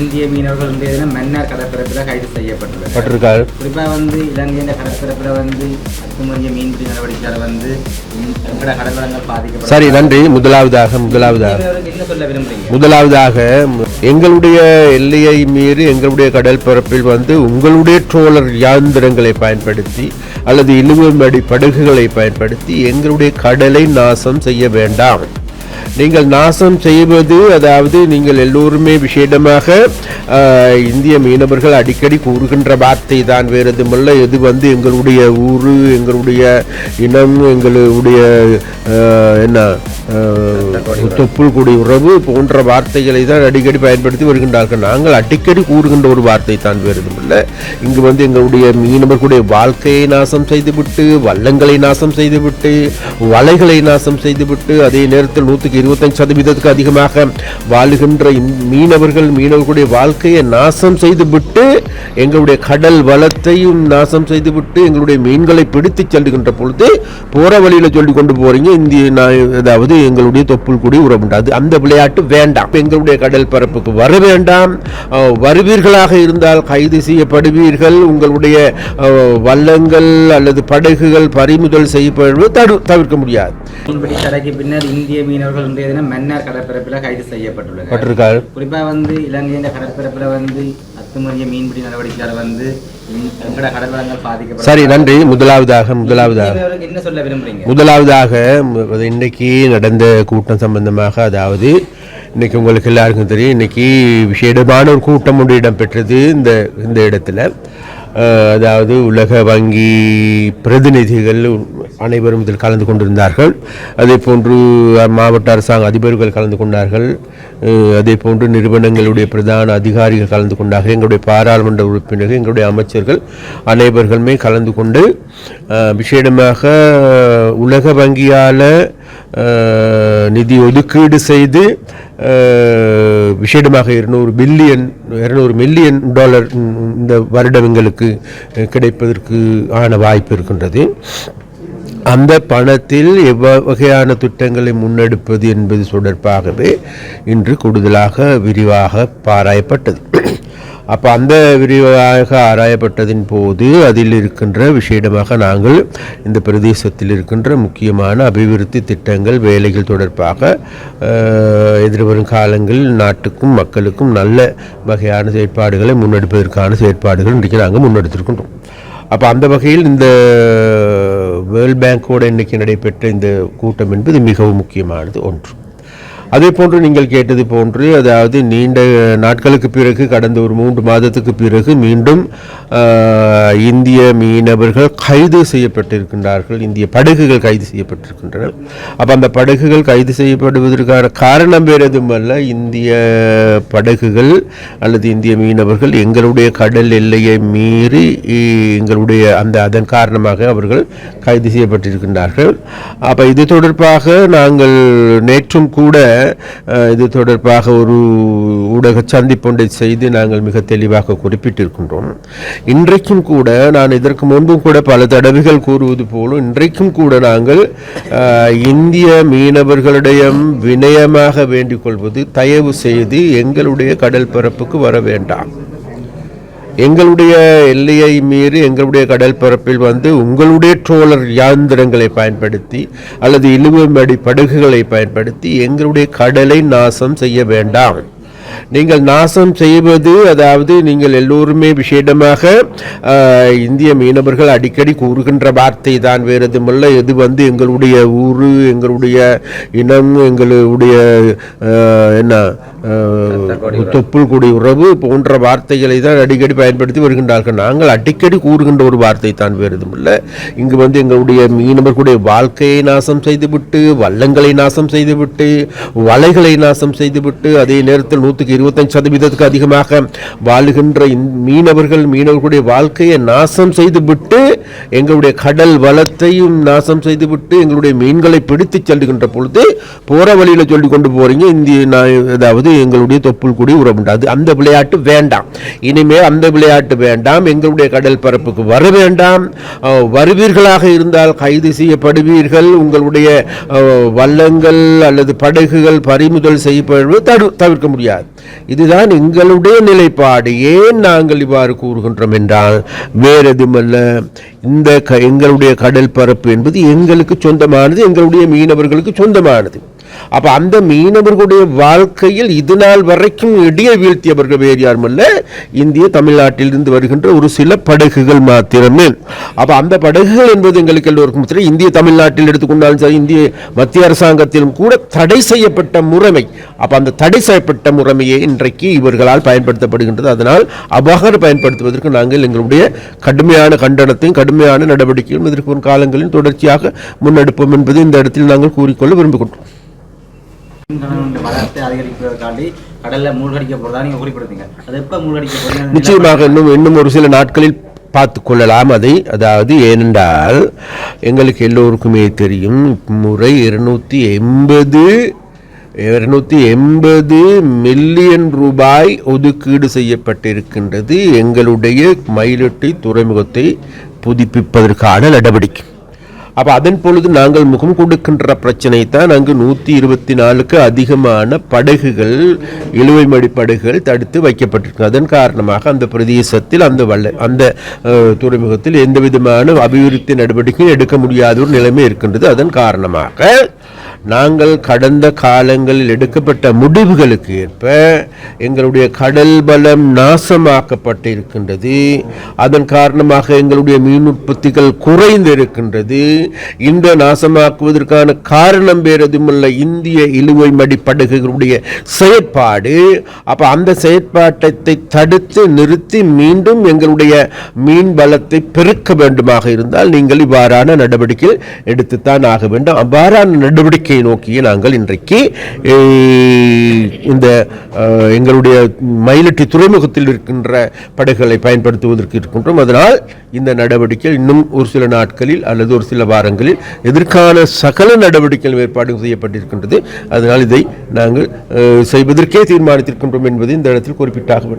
இந்திய மீனவர்கள் தினம் மன்னார் கடற்பரப்பில் கைது செய்யப்பட்டுள்ளனர். பட்டிருக்காரு. குறிப்பாக வந்து இலங்கையின் கடற்பரப்பில் வந்து அத்துமீறிய மீன்பிடி நடவடிக்கையால் வந்து எங்களோட கடல் வளங்கள் பாதிக்கப்படும் சரி நன்றி. முதலாவதாக முதலாவதாக. என்ன சொல்ல விரும்புறீங்க? முதலாவதாக எங்களுடைய எல்லையை மீறி எங்களுடைய கடல் பரப்பில் வந்து உங்களுடைய ட்ரோலர் யாந்திரங்களை பயன்படுத்தி அல்லது இழுவமடி படகுகளை பயன்படுத்தி எங்களுடைய கடலை நாசம் செய்ய வேண்டாம். நீங்கள் நாசம் செய்வது அதாவது நீங்கள் எல்லோருமே விசேடமாக இந்திய மீனவர்கள் அடிக்கடி கூறுகின்ற வார்த்தை தான் வேறு எதுமல்ல இது வந்து எங்களுடைய ஊர் எங்களுடைய இனம் எங்களுடைய என்ன ஆஹ், தொப்புள் உறவு போன்ற வார்த்தைகளை தான் அடிக்கடி பயன்படுத்தி வருகின்றார்கள். நாங்கள் அடிக்கடி கூறுகின்ற ஒரு வார்த்தை தான் வேறு எதுமல்ல இங்கு வந்து எங்களுடைய மீனவர்களுடைய வாழ்க்கையை நாசம் செய்துவிட்டு வல்லங்களை நாசம் செய்துவிட்டு வலைகளை நாசம் செய்துவிட்டு அதே நேரத்தில் நூற்றுக்கு இருபத்தஞ்சு சதவீதத்துக்கு அதிகமாக வாழுகின்ற மீனவர்கள் மீனவர்களுடைய வாழ்க்கையை நாசம் செய்துவிட்டு எங்களுடைய கடல் வளத்தையும் நாசம் செய்துவிட்டு எங்களுடைய மீன்களை பிடித்து செல்லுகின்ற பொழுது போற வழியில சொல்லி கொண்டு போறீங்க இந்திய அதாவது எங்களுடைய தொப்புள் குடி உறவுண்டாது அந்த விளையாட்டு வேண்டாம். எங்களுடைய கடல் பரப்புக்கு வர வேண்டாம். வருவீர்களாக இருந்தால் கைது செய்யப்படுவீர்கள். உங்களுடைய வல்லங்கள் அல்லது படகுகள் பறிமுதல் செய்யப்படுவது தடு தவிர்க்க முடியாது. பின்னர் இந்திய மீனவர்கள் இன்றைய தினம் மன்னார் கடற்பரப்பில் கைது செய்யப்பட்டுள்ளனர் பட்டிருக்காரு குறிப்பாக வந்து இலங்கையின் கடற்பரப்பில் வந்து அத்துமீறிய மீன்பிடி நடவடிக்கையால் வந்து சரி நன்றி. முதலாவதாக முதலாவதாக. மீனவர்களுக்கு என்ன சொல்ல விரும்புறீங்க? முதலாவதாக இன்னைக்கு நடந்த கூட்டம் சம்பந்தமாக அதாவது இன்னைக்கு உங்களுக்கு எல்லாருக்கும் தெரியும் இன்னைக்கு விசேடமான ஒரு கூட்டம் ஒன்று இடம்பெற்றது இந்த இந்த இடத்துல. அதாவது உலக வங்கி பிரதிநிதிகள் அனைவரும் இதில் கலந்து கொண்டிருந்தார்கள். அதே போன்று மாவட்ட அரசாங்க அதிபர்கள் கலந்து கொண்டார்கள். அதே போன்று நிறுவனங்களுடைய பிரதான அதிகாரிகள் கலந்து கொண்டார்கள். எங்களுடைய பாராளுமன்ற உறுப்பினர்கள் எங்களுடைய அமைச்சர்கள் அனைவர்களுமே கலந்து கொண்டு விசேடமாக உலக வங்கியால் நிதி ஒதுக்கீடு செய்து விஷேடமாக இருநூறு பில்லியன் இருநூறு மில்லியன் டாலர் இந்த வருடம் எங்களுக்கு கிடைப்பதற்கு ஆன வாய்ப்பு இருக்கின்றது. அந்த பணத்தில் எவ்வ- வகையான திட்டங்களை முன்னெடுப்பது என்பது தொடர்பாகவே இன்று கூடுதலாக விரிவாக பாராயப்பட்டது. அப்போ அந்த விரிவாக ஆராயப்பட்டதின் போது அதில் இருக்கின்ற விஷயமாக நாங்கள் இந்த பிரதேசத்தில் இருக்கின்ற முக்கியமான அபிவிருத்தி திட்டங்கள் வேலைகள் தொடர்பாக எதிர்வரும் காலங்களில் நாட்டுக்கும் மக்களுக்கும் நல்ல வகையான செயற்பாடுகளை முன்னெடுப்பதற்கான செயற்பாடுகள் இன்றைக்கு நாங்கள் முன்னெடுத்திருக்கின்றோம். அப்போ அந்த வகையில் இந்த வேர்ல்ட் பேங்கோடு இன்றைக்கு நடைபெற்ற இந்த கூட்டம் என்பது மிகவும் முக்கியமானது ஒன்று. அதே போன்று நீங்கள் கேட்டது போன்று அதாவது நீண்ட நாட்களுக்கு பிறகு கடந்த ஒரு மூன்று மாதத்துக்கு பிறகு மீண்டும் இந்திய மீனவர்கள் கைது செய்யப்பட்டிருக்கின்றார்கள். இந்திய படகுகள் கைது செய்யப்பட்டிருக்கின்றன அப்போ அந்த படகுகள் கைது செய்யப்படுவதற்கான காரணம் வேறு எதுவும் அல்ல இந்திய படகுகள் அல்லது இந்திய மீனவர்கள் எங்களுடைய கடல் எல்லையை மீறி எங்களுடைய அந்த அதன் காரணமாக அவர்கள் கைது செய்யப்பட்டிருக்கின்றார்கள். அப்போ இது தொடர்பாக நாங்கள் நேற்றும் கூட இது தொடர்பாக ஒரு ஊடக சந்திப்பொன்றை செய்து நாங்கள் மிக தெளிவாக குறிப்பிட்டிருக்கின்றோம். இன்றைக்கும் கூட நான் இதற்கு முன்பும் கூட பல தடவைகள் கூறுவது போலும் இன்றைக்கும் கூட நாங்கள் இந்திய மீனவர்களுடைய வினயமாக வேண்டிக் கொள்வது தயவு செய்து எங்களுடைய கடல் பரப்புக்கு வர வேண்டாம். எங்களுடைய எல்லையை மீறி எங்களுடைய கடல் பரப்பில் வந்து உங்களுடைய ட்ரோலர் யாந்திரங்களை பயன்படுத்தி அல்லது இழுவமடி படகுகளை பயன்படுத்தி எங்களுடைய கடலை நாசம் செய்ய வேண்டாம். நீங்கள் நாசம் செய்வது அதாவது நீங்கள் எல்லோருமே விசேடமாக இந்திய மீனவர்கள் அடிக்கடி கூறுகின்ற வார்த்தை தான் வேறு எதுவுமல்ல. இது வந்து எங்களுடைய ஊர் எங்களுடைய இனம் எங்களுடைய என்ன தொப்புள் குடி உறவு போன்ற வார்த்தைகளை தான் அடிக்கடி பயன்படுத்தி வருகின்றார்கள். நாங்கள் அடிக்கடி கூறுகின்ற ஒரு வார்த்தை தான் வேறு எதுவுமில்லை. இங்கு வந்து எங்களுடைய மீனவர்களுடைய வாழ்க்கையை நாசம் செய்துவிட்டு வல்லங்களை நாசம் செய்துவிட்டு வலைகளை நாசம் செய்துவிட்டு அதே நேரத்தில் நூற்றுக்கு இருபத்தஞ்சு சதவீதத்துக்கு அதிகமாக வாழுகின்ற மீனவர்கள் மீனவர்களுடைய வாழ்க்கையை நாசம் செய்துவிட்டு எங்களுடைய கடல் வளத்தையும் நாசம் செய்துவிட்டு எங்களுடைய மீன்களை பிடித்து செல்லுகின்ற பொழுது போற வழியில் சொல்லி கொண்டு போறீங்க இந்திய அதாவது எங்களுடைய தொப்புள் கூடி உறவுண்டாது அந்த விளையாட்டு வேண்டாம். இனிமேல் அந்த விளையாட்டு வேண்டாம். எங்களுடைய கடல் பரப்புக்கு வர வேண்டாம். வருவீர்களாக இருந்தால் கைது செய்யப்படுவீர்கள். உங்களுடைய வல்லங்கள் அல்லது படகுகள் பறிமுதல் செய்யப்படுவது தடு தவிர்க்க முடியாது. இதுதான் எங்களுடைய நிலைப்பாடு. ஏன் நாங்கள் இவ்வாறு கூறுகின்றோம் என்றால் வேறு எதுவுமல்ல இந்த க எங்களுடைய கடல் பரப்பு என்பது எங்களுக்கு சொந்தமானது எங்களுடைய மீனவர்களுக்கு சொந்தமானது. அப்ப அந்த மீனவர்களுடைய வாழ்க்கையில் இது நாள் வரைக்கும் இடிய வீழ்த்தியவர்கள் வேறு யாருமல்ல இந்திய தமிழ்நாட்டிலிருந்து வருகின்ற ஒரு சில படகுகள் மாத்திரமே. அப்ப அந்த படகுகள் என்பது எங்களுக்கு எல்லோருக்கும் இந்திய தமிழ்நாட்டில் எடுத்துக்கொண்டாலும் சரி இந்திய மத்திய அரசாங்கத்திலும் கூட தடை செய்யப்பட்ட முறைமை. அப்ப அந்த தடை செய்யப்பட்ட முறைமையை இன்றைக்கு இவர்களால் பயன்படுத்தப்படுகின்றது. அதனால் அபகார பயன்படுத்துவதற்கு நாங்கள் எங்களுடைய கடுமையான கண்டனத்தையும் கடுமையான நடவடிக்கையும் இதற்கு காலங்களில் தொடர்ச்சியாக முன்னெடுப்போம் என்பதை இந்த இடத்தில் நாங்கள் கூறிக்கொள்ள விரும்புகின்றோம். மீன்களின் வளத்தை அதிகரிப்பதற்காண்டி கடல்ல மூழ்கடிக்க போறதா நீங்க குறிப்பிடுறீங்க. அது எப்ப மூழ்கடிக்க போறீங்க நிச்சயமாக இன்னும் இன்னும் ஒரு சில நாட்களில் பார்த்து கொள்ளலாம் அதை. அதாவது ஏனென்றால் எங்களுக்கு எல்லோருக்குமே தெரியும் முறை இருநூத்தி எண்பது இருநூத்தி எண்பது மில்லியன் ரூபாய் ஒதுக்கீடு செய்யப்பட்டிருக்கின்றது. எங்களுடைய மயிலட்டி துறைமுகத்தை புதுப்பிப்பதற்கான நடவடிக்கை. அப்போ அதன் பொழுது நாங்கள் முகம் கொடுக்கின்ற பிரச்சனை தான் அங்கு நூற்றி இருபத்தி நாலுக்கு அதிகமான படகுகள் இழுவைமடி படகுகள் தடுத்து வைக்கப்பட்டிருக்கு அதன் காரணமாக அந்த பிரதேசத்தில் அந்த வல்ல அந்த துறைமுகத்தில் எந்த விதமான அபிவிருத்தி நடவடிக்கையும் எடுக்க முடியாத ஒரு நிலைமை இருக்கின்றது. அதன் காரணமாக நாங்கள் கடந்த காலங்களில் எடுக்கப்பட்ட முடிவுகளுக்கு ஏற்ப எங்களுடைய கடல் பலம் நாசமாக்கப்பட்டிருக்கின்றது. அதன் காரணமாக எங்களுடைய மீன் உற்பத்திகள் குறைந்து இருக்கின்றது இந்த நாசமாக்குவதற்கான காரணம் வேறு எதுவுமில்லை இந்திய இழுவை மடி படுகைகளுடைய செயற்பாடு. அப்ப அந்த செயற்பாட்டை தடுத்து நிறுத்தி மீண்டும் எங்களுடைய மீன் பலத்தை பெருக்க வேண்டுமாக இருந்தால் நீங்கள் இவ்வாறான நடவடிக்கை எடுத்துத்தான் ஆக வேண்டும். அவ்வாறான நடவடிக்கையை நோக்கியே நாங்கள் இன்றைக்கு இந்த எங்களுடைய மயிலட்டி துறைமுகத்தில் இருக்கின்ற படகுகளை பயன்படுத்துவதற்கு இருக்கின்றோம். அதனால் இந்த நடவடிக்கை இன்னும் ஒரு சில நாட்களில் அல்லது ஒரு சில வாரங்களில் எதிர்கால சகல நடவடிக்கைகள் ஏற்பாடு செய்யப்பட்டிருக்கின்றது. அதனால் இதை நாங்கள் செய்வதற்கே தீர்மானித்திருக்கின்றோம் என்பதை இந்த இடத்தில் குறிப்பிட்டாக வேண்டும்